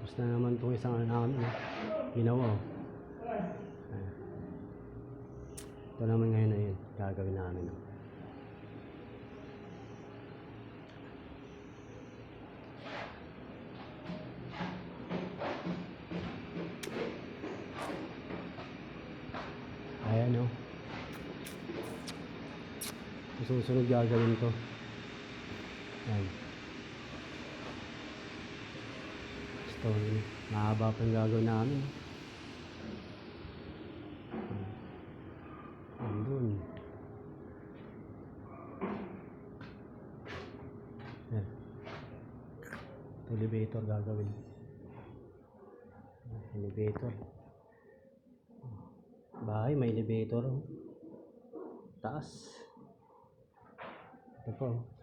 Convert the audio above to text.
Tapos na naman itong isang ano namin. Ginawa oh. Ito naman ngayon na yun. Gagawin namin. Oh. Ayan. Sa Susunod gagawin to. Ayan. Stone. Mahaba pa yung gagawin namin. Andun. Ayan. Elevator gagawin. Elevator. Bahay, may elevator. Taas. Ito po.